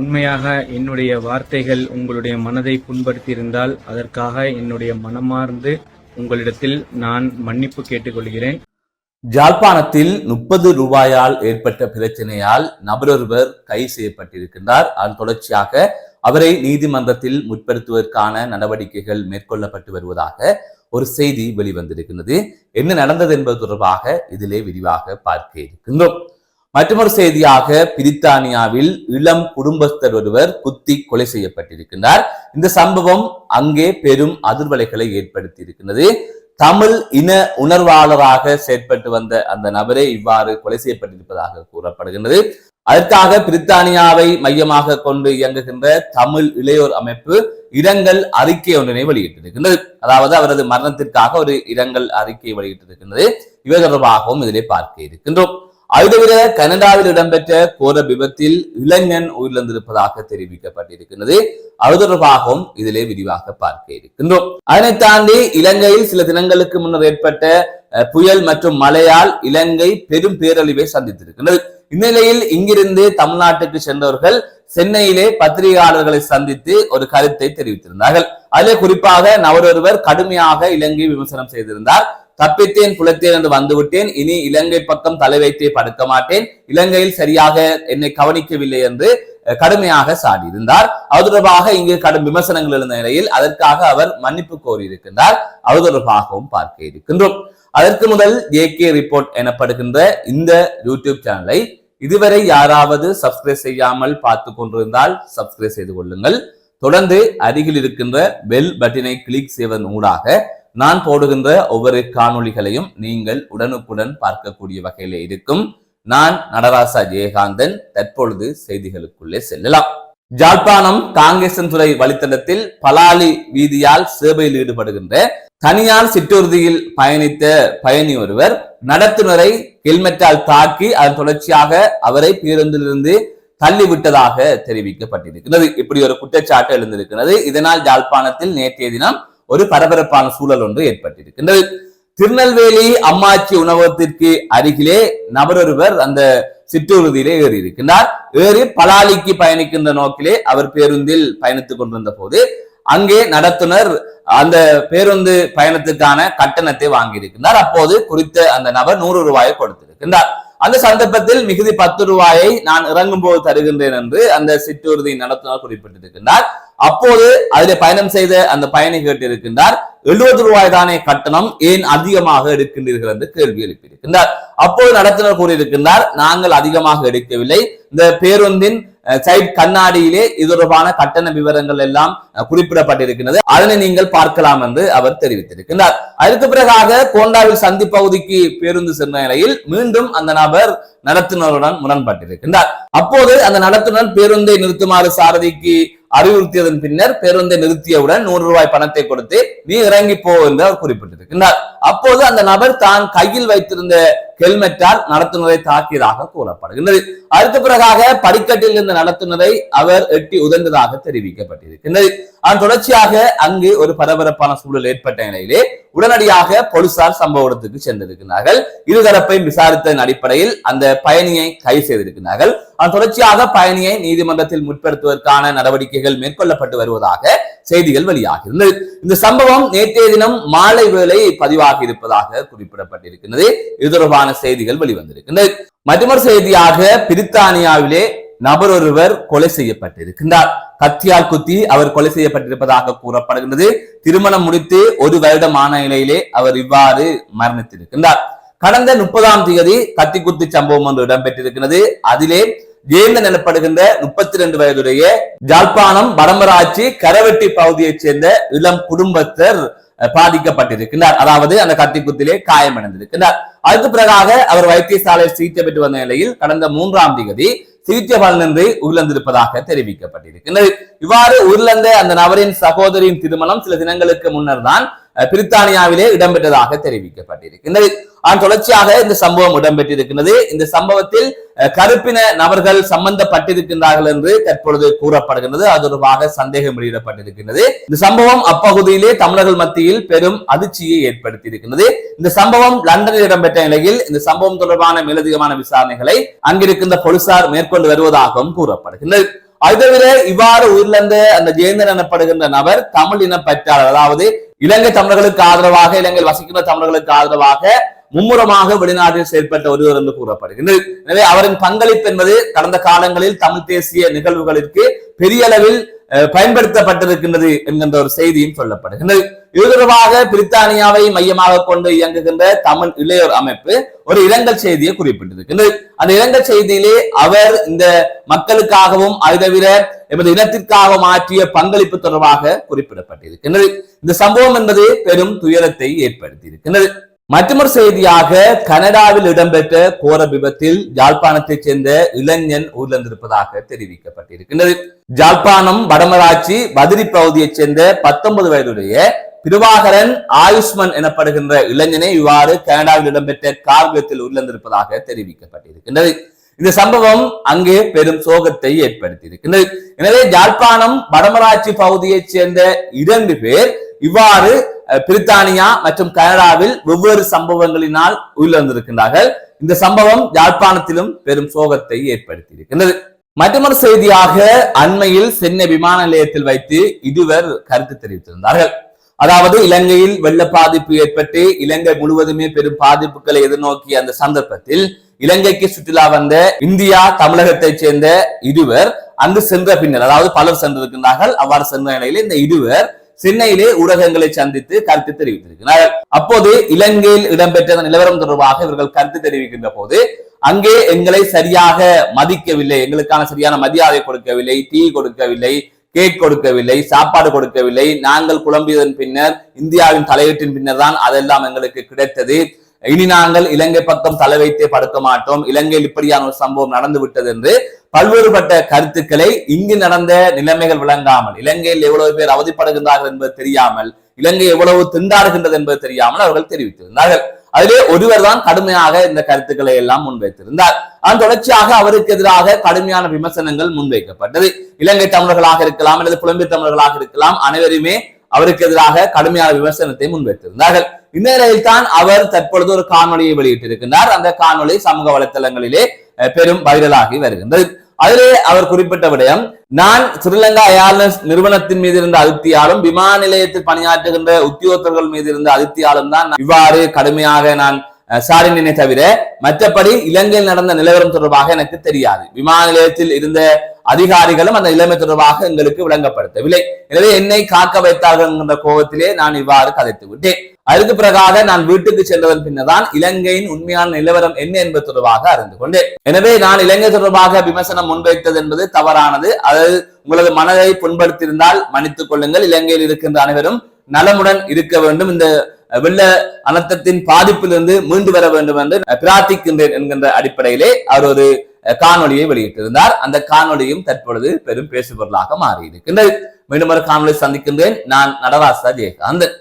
உண்மையாக என்னுடைய வார்த்தைகள் உங்களுடைய மனதை புண்படுத்தியிருந்தால் அதற்காக என்னுடைய மனமார்ந்து உங்களிடத்தில் நான் மன்னிப்பு கேட்டுக்கொள்கிறேன். ஜாழ்ப்பாணத்தில் முப்பது ரூபாயால் ஏற்பட்ட பிரச்சனையால் நபரொருவர் கைது செய்யப்பட்டிருக்கின்றார். அதன் தொடர்ச்சியாக அவரை நீதிமன்றத்தில் முற்படுத்துவதற்கான நடவடிக்கைகள் மேற்கொள்ளப்பட்டு வருவதாக ஒரு செய்தி வெளிவந்திருக்கின்றது. என்ன நடந்தது என்பது தொடர்பாக இதிலே விரிவாக பார்க்க இருக்கின்றோம். மற்றொரு செய்தியாக பிரித்தானியாவில் இளம் குடும்பஸ்தர் ஒருவர் குத்தி கொலை செய்யப்பட்டிருக்கின்றார். இந்த சம்பவம் அங்கே பெரும் அதிர்வலைகளை ஏற்படுத்தி இருக்கின்றது தமிழ் இன உணர்வாளராக செயற்பட்டு வந்த அந்த நபரே இவ்வாறு கொலை செய்யப்பட்டிருப்பதாக கூறப்படுகின்றது. அதற்காக பிரித்தானியாவை மையமாக கொண்டு இயங்குகின்ற தமிழ் இளையோர் அமைப்பு இரங்கல் அறிக்கை ஒன்றினை வெளியிட்டிருக்கின்றது. அதாவது அவரது மரணத்திற்காக ஒரு இரங்கல் அறிக்கை வெளியிட்டிருக்கின்றது. இவை தொடர்பாகவும் இதிலே பார்க்க இருக்கின்றோம். அது தவிர கனடாவில் இடம்பெற்ற கோர விபத்தில் இளைஞன் உயிரிழந்திருப்பதாக தெரிவிக்கப்பட்டிருக்கிறது. அது தொடர்பாகவும் இதிலே விரிவாக பார்க்க இருக்கின்றோம். அதனை தாண்டி இலங்கையில் சில தினங்களுக்கு முன்னர் ஏற்பட்ட புயல் மற்றும் மழையால் இலங்கை பெரும் பேரழிவை சந்தித்திருக்கின்றது இந்நிலையில் இங்கிருந்து தமிழ்நாட்டுக்கு சென்றவர்கள் சென்னையிலே பத்திரிகையாளர்களை சந்தித்து ஒரு கருத்தை தெரிவித்திருந்தார்கள். அதிலே குறிப்பாக நவரொருவர் கடுமையாக இலங்கை விமர்சனம் செய்திருந்தார். தப்பித்தேன் புலத்தேன் என்று வந்துவிட்டேன். இனி இலங்கை பக்கம் தலை வைத்தே படுக்க மாட்டேன். இலங்கையில் சரியாக என்னை கவனிக்கவில்லை என்று கடுமையாக சாடியிருந்தார். அது தொடர்பாக இங்கு கடும் விமர்சனங்கள் இருந்த நிலையில் அதற்காக அவர் மன்னிப்பு கோரியிருக்கின்றார். அது தொடர்பாகவும் பார்க்க இருக்கின்றோம். அதற்கு முதல் ஏ கே ரிப்போர்ட் எனப்படுகின்ற இந்த யூடியூப் சேனலை இதுவரை யாராவது சப்ஸ்கிரைப் செய்யாமல் பார்த்து கொண்டிருந்தால் சப்ஸ்கிரைப் செய்து கொள்ளுங்கள். தொடர்ந்து அருகில் இருக்கின்ற பெல் பட்டினை கிளிக் செய்வதன் ஊடாக நான் போடுகின்ற ஒவ்வொரு காணொளிகளையும் நீங்கள் உடனுக்குடன் பார்க்கக்கூடிய வகையில இருக்கும். நான் நடராசா ஜெயகாந்தன் தற்பொழுது செய்திகளுக்குள்ளே செல்லலாம். ஜாழ்ப்பாணம் காங்கேசன்துறை வழித்தடத்தில் பலாலி வீதியால் சேவையில் ஈடுபடுகின்ற தனியார் சிற்றூர்தியில் பயணித்த பயணி ஒருவர் நடத்துனரை ஹெல்மெட்டால் தாக்கி அதன் தொடர்ச்சியாக அவரை பேருந்திலிருந்து தள்ளிவிட்டதாக தெரிவிக்கப்பட்டிருக்கிறது. இப்படி ஒரு குற்றச்சாட்டு எழுந்திருக்கிறது. இதனால் ஜாழ்ப்பாணத்தில் நேற்றைய தினம் ஒரு பரபரப்பான சூழல் ஒன்று ஏற்பட்டிருக்கின்றது திருநெல்வேலி அம்மாச்சி உணவகத்திற்கு அருகிலே நபரொருவர் அந்த சிற்றூர்தியிலே ஏறி இருக்கின்றார் ஏறி பலாலிக்கு பயணிக்கின்ற நோக்கிலே அவர் பேருந்தில் பயணித்துக் கொண்டிருந்த போது அங்கே நடத்துனர் அந்த பேருந்து பயணத்துக்கான கட்டணத்தை வாங்கியிருக்கின்றார். அப்போது குறித்த அந்த நபர் நூறு ரூபாயை கொடுத்திருக்கின்றார். அந்த சந்தர்ப்பத்தில் மிகுதி பத்து ரூபாயை நான் இறங்கும் போது தருகின்றேன் என்று அந்த சிற்றூர்தி நடத்துனர் குறிப்பிட்டிருக்கின்றார். அப்போது அதில் பயணம் செய்த அந்த பயணி கேட்டிருக்கின்றார் எழுபது ரூபாய் தானே கட்டணம் ஏன் அதிகமாக எடுக்கின்றீர்கள் என்று கேள்வி எழுப்பியிருக்கின்றார். அப்போது நடத்துனர் கூறியிருக்கின்றார் நாங்கள் அதிகமாக எடுக்கவில்லை. இந்த பேருந்தின் சைட் கண்ணாடியிலே இது தொடர்பான கட்டண விவரங்கள் எல்லாம் குறிப்பிடப்பட்டிருக்கிறது அதனை நீங்கள் பார்க்கலாம் என்று அவர் தெரிவித்திருக்கிறார் அதற்கு பிறகாக கோண்டாவில் சந்தி பகுதிக்கு பேருந்து சென்ற நிலையில் மீண்டும் அந்த நபர் நடத்துனருடன் முரண்பட்டிருக்கின்றார். அப்போது அந்த நடத்துனர் பேருந்தை நிறுத்துமாறு சாரதிக்கு அறிவுறுத்தியதன் பின்னர் பேருந்தை நிறுத்தியவுடன் நூறு ரூபாய் பணத்தை கொடுத்து நீ இறங்கி போ என்று அவர் குறிப்பிட்டிருக்கின்றார். அப்போது அந்த நபர் தான் கையில் வைத்திருந்த ஹெல்மெட்டால் நடத்துனரை தாக்கியதாக கூறப்படுகின்றது. அடுத்த பிறகாக படிக்கட்டில் இருந்த நடத்துனரை அவர் எட்டி உதர்ந்ததாக தெரிவிக்கப்பட்டிருக்கின்றது. அதன் தொடர்ச்சியாக அங்கு ஒரு பரபரப்பான சூழல் ஏற்பட்ட நிலையிலே உடனடியாக போலீசார் சம்பவ இடத்துக்கு சென்றிருக்கிறார்கள். இருதரப்பையும் விசாரித்ததன் அடிப்படையில் அந்த பயணியை கைது செய்திருக்கிறார்கள். அதன் தொடர்ச்சியாக பயணியை நீதிமன்றத்தில் முற்படுத்துவதற்கான நடவடிக்கைகள் மேற்கொள்ளப்பட்டு வருவதாக செய்திகள் வெளியாகியிருந்தது இந்த சம்பவம் நேற்றைய தினம் மாலை வேளை பதிவாகி இருப்பதாக குறிப்பிடப்பட்டிருக்கிறது இது தொடர்பான செய்திகள் வெளிவந்திருக்கின்றது. மற்றொரு செய்தியாக பிரித்தானியாவிலே நபர் ஒருவர் கொலை செய்யப்பட்டிருக்கின்றார். கத்தியால் குத்தி அவர் கொலை செய்யப்பட்டிருப்பதாக கூறப்படுகின்றது. திருமணம் முடித்து ஒரு வருடமான நிலையிலே அவர் இவ்வாறு மரணித்திருக்கின்றார். கடந்த முப்பதாம் தேதி கத்தி குத்து சம்பவம் ஒன்று இடம்பெற்றிருக்கிறது அதிலே ஜெயந்தன் எனப்படுகின்ற முப்பத்தி ரெண்டு வயதுடைய ஜாழ்ப்பாணம் வடமராட்சி கரவெட்டி பகுதியைச் சேர்ந்த இளம் குடும்பத்தர் பாதிக்கப்பட்டிருக்கிறார் அதாவது அந்த கத்திக்குத்திலே காயமடைந்திருக்கிறார் அதுக்கு பிறகாக அவர் வைத்தியசாலையில் சிகிச்சை பெற்று வந்த நிலையில் கடந்த மூன்றாம் தேதி சிகிச்சை பலனின்றி உயிரிழந்திருப்பதாக தெரிவிக்கப்பட்டிருக்கிறது இவ்வாறு உயிரிழந்த அந்த நபரின் சகோதரியின் திருமணம் சில தினங்களுக்கு முன்னர் தான் பிரித்தானியாவிலே இடம்பெற்றதாக தெரிவிக்கப்பட்டிருக்கின்றது அதன் தொடர்ச்சியாக இந்த சம்பவம் இடம்பெற்றிருக்கிறது இந்த சம்பவத்தில் கருப்பின நபர்கள் சம்பந்தப்பட்டிருக்கின்றார்கள் என்று தற்பொழுது கூறப்படுகின்றது. அது தொடர்பாக சந்தேகம் வெளியிடப்பட்டிருக்கின்றது. இந்த சம்பவம் அப்பகுதியிலே தமிழர்கள் மத்தியில் பெரும் அதிர்ச்சியை ஏற்படுத்தியிருக்கின்றது. இந்த சம்பவம் லண்டனில் இடம்பெற்ற நிலையில் இந்த சம்பவம் தொடர்பான மேலதிகமான விசாரணைகளை அங்கிருக்கின்ற போலீசார் மேற்கொண்டு வருவதாகவும் கூறப்படுகின்றது. அது தவிர இவ்வாறு உயிரிழந்த அந்த ஜெயந்தன் எனப்படுகின்ற நபர் தமிழ் இன பற்றாளர் அதாவது இலங்கை தமிழர்களுக்கு ஆதரவாக இலங்கையில் வசிக்கின்ற தமிழர்களுக்கு ஆதரவாக மும்முரமாக வெளிநாட்டில் செயல்பட்ட ஒருவர் என்று கூறப்படுகின்றது எனவே அவரின் பங்களிப்பு என்பது கடந்த காலங்களில் தமிழ் தேசிய நிகழ்வுகளிற்கு பெரிய அளவில் பயன்படுத்தப்பட்டிருக்கின்றது என்கின்ற ஒரு செய்தியும் சொல்லப்படுகின்றது. இது தொடர்பாக பிரித்தானியாவை மையமாக கொண்டு இயங்குகின்ற தமிழ் இளையோர் அமைப்பு ஒரு இரங்கல் செய்தியை குறிப்பிட்டிருக்கின்றது. அந்த இரங்கல் செய்தியிலே அவர் இந்த மக்களுக்காகவும் அதை தவிர எமது இனத்திற்காகவும் ஆற்றிய பங்களிப்பு தொடர்பாக குறிப்பிடப்பட்டிருக்கின்றது. இந்த சம்பவம் என்பது பெரும் துயரத்தை ஏற்படுத்தியிருக்கின்றது. மற்றொரு செய்தியாக கனடாவில் இடம்பெற்ற கோர விபத்தில் யாழ்ப்பாணத்தைச் சேர்ந்த இளைஞன் உயிரிழந்திருப்பதாக தெரிவிக்கப்பட்டிருக்கின்றது. யாழ்ப்பாணம் வடமராட்சி பதிரி பகுதியைச் சேர்ந்த பத்தொன்பது வயதுடைய பிரபாகரன் ஆயுஷ்மன் எனப்படுகின்ற இளைஞனை இவ்வாறு கனடாவில் இடம்பெற்ற கார் விபத்தில் உயிரிழந்திருப்பதாக தெரிவிக்கப்பட்டிருக்கின்றது. இந்த சம்பவம் அங்கே பெரும் சோகத்தை ஏற்படுத்தியிருக்கின்றது. எனவே யாழ்ப்பாணம் வடமராட்சி பகுதியைச் சேர்ந்த இரண்டு பேர் இவ்வாறு பிரித்தானியா மற்றும் கனடாவில் வெவ்வேறு சம்பவங்களினால் உயிரிழந்திருக்கின்றார்கள். இந்த சம்பவம் யாழ்ப்பாணத்திலும் பெரும் சோகத்தை ஏற்படுத்தியிருக்கின்றது. மற்றொரு செய்தியாக அண்மையில் சென்னை விமான நிலையத்தில் வைத்து இதுவர் கருத்து தெரிவித்திருந்தார்கள். அதாவது இலங்கையில் வெள்ள பாதிப்பு ஏற்பட்டு இலங்கை முழுவதுமே பெரும் பாதிப்புகளை எதிர்நோக்கிய அந்த சந்தர்ப்பத்தில் இலங்கைக்கு சுற்றுலா வந்த இந்தியா தமிழகத்தைச் சேர்ந்த இருவர் அங்கு சென்ற பின்னர் அதாவது பலர் சென்றிருக்கின்றார்கள். அவ்வாறு சென்ற நிலையில் இந்த இருவர் சென்னையிலே ஊடகங்களை சந்தித்து கருத்து தெரிவித்திருக்கிறார் அப்போது இலங்கையில் இடம்பெற்ற நிலவரம் தொடர்பாக இவர்கள் கருத்து தெரிவிக்கின்ற போது அங்கே எங்களை சரியாக மதிக்கவில்லை எங்களுக்கான சரியான மரியாதை கொடுக்கவில்லை டீ கொடுக்கவில்லை கேக் கொடுக்கவில்லை சாப்பாடு கொடுக்கவில்லை. நாங்கள் குழம்பியதன் பின்னர் இந்தியாவின் தலையீட்டின் பின்னர் தான் அதெல்லாம் எங்களுக்கு கிடைத்தது. இனி நாங்கள் இலங்கை பக்கம் தலை வைத்தே படுக்க மாட்டோம். இலங்கையில் இப்படியான ஒரு சம்பவம் நடந்து விட்டது என்று பல்வேறுபட்ட கருத்துக்களை இங்கு நடந்த நிலைமைகள் விளங்காமல் இலங்கையில் எவ்வளவு பேர் அவதிப்படுகின்றார்கள் என்பது தெரியாமல் இலங்கை எவ்வளவு திண்டாடுகின்றது என்பது தெரியாமல் அவர்கள் தெரிவித்திருந்தார்கள். அதிலே ஒருவர் தான் கடுமையாக இந்த கருத்துக்களை எல்லாம் முன்வைத்திருந்தார். அதன் தொடர்ச்சியாக அவருக்கு எதிராக கடுமையான விமர்சனங்கள் முன்வைக்கப்பட்டது. இலங்கை தமிழர்களாக இருக்கலாம் அல்லது புலம்பெயர் தமிழர்களாக இருக்கலாம் அனைவருமே அவருக்கு எதிராக கடுமையான விமர்சனத்தை முன்வைத்திருந்தார்கள். இந்த நிலையில் தான் அவர் தற்பொழுது ஒரு காணொலியை வெளியிட்டிருக்கின்றார். அந்த காணொலி சமூக வலைத்தளங்களிலே பெரும் வைரலாகி வருகின்றது. அதிலே அவர் குறிப்பிட்ட விடயம் நான் ஸ்ரீலங்கா ஏர்லைன்ஸ் நிறுவனத்தின் மீது இருந்த அதிருப்தியாலும் விமான நிலையத்தில் பணியாற்றுகின்ற உத்தியோகத்தர்கள் மீது இருந்த அதிருப்தியாலும் தான் இவ்வாறு கடுமையாக நான் சாரினேனே தவிர மற்றபடி இலங்கையில் நடந்த நிலவரம் தொடர்பாக எனக்கு தெரியாது. விமான நிலையத்தில் இருந்த அதிகாரிகளும் அந்த நிலைமை தொடர்பாக எங்களுக்கு விளங்கப்படுத்தவில்லை. எனவே என்னை காக்க வைத்தார்கள் என்ற கோபத்திலே நான் இவ்வாறு கதைத்து விட்டேன். அதுக்கு பிறகாக நான் வீட்டுக்கு சென்றதன் பின்னர்தான் இலங்கையின் உண்மையான நிலவரம் என்ன என்பது தொடர்பாக அறிந்து கொண்டேன். எனவே நான் இலங்கை தொடர்பாக விமர்சனம் முன்வைத்தது என்பது தவறானது. அது உங்களது மனதை புண்படுத்தியிருந்தால் மன்னித்துக் கொள்ளுங்கள். இலங்கையில் இருக்கின்ற அனைவரும் நலமுடன் இருக்க வேண்டும். இந்த வெள்ள அனர்த்தத்தின் பாதிப்பிலிருந்து மீண்டு வர வேண்டும் என்று பிரார்த்திக்கின்றேன் என்கின்ற அடிப்படையிலே அவர் ஒரு காணொலியை வெளியிட்டிருந்தார். அந்த காணொலியும் தற்பொழுது பெரும் பேசுபொருளாக மாறி இருக்கின்றது மீண்டும் ஒரு காணொலி சந்திக்கின்றேன். நான் நடராசா ஜெயகாந்தன்.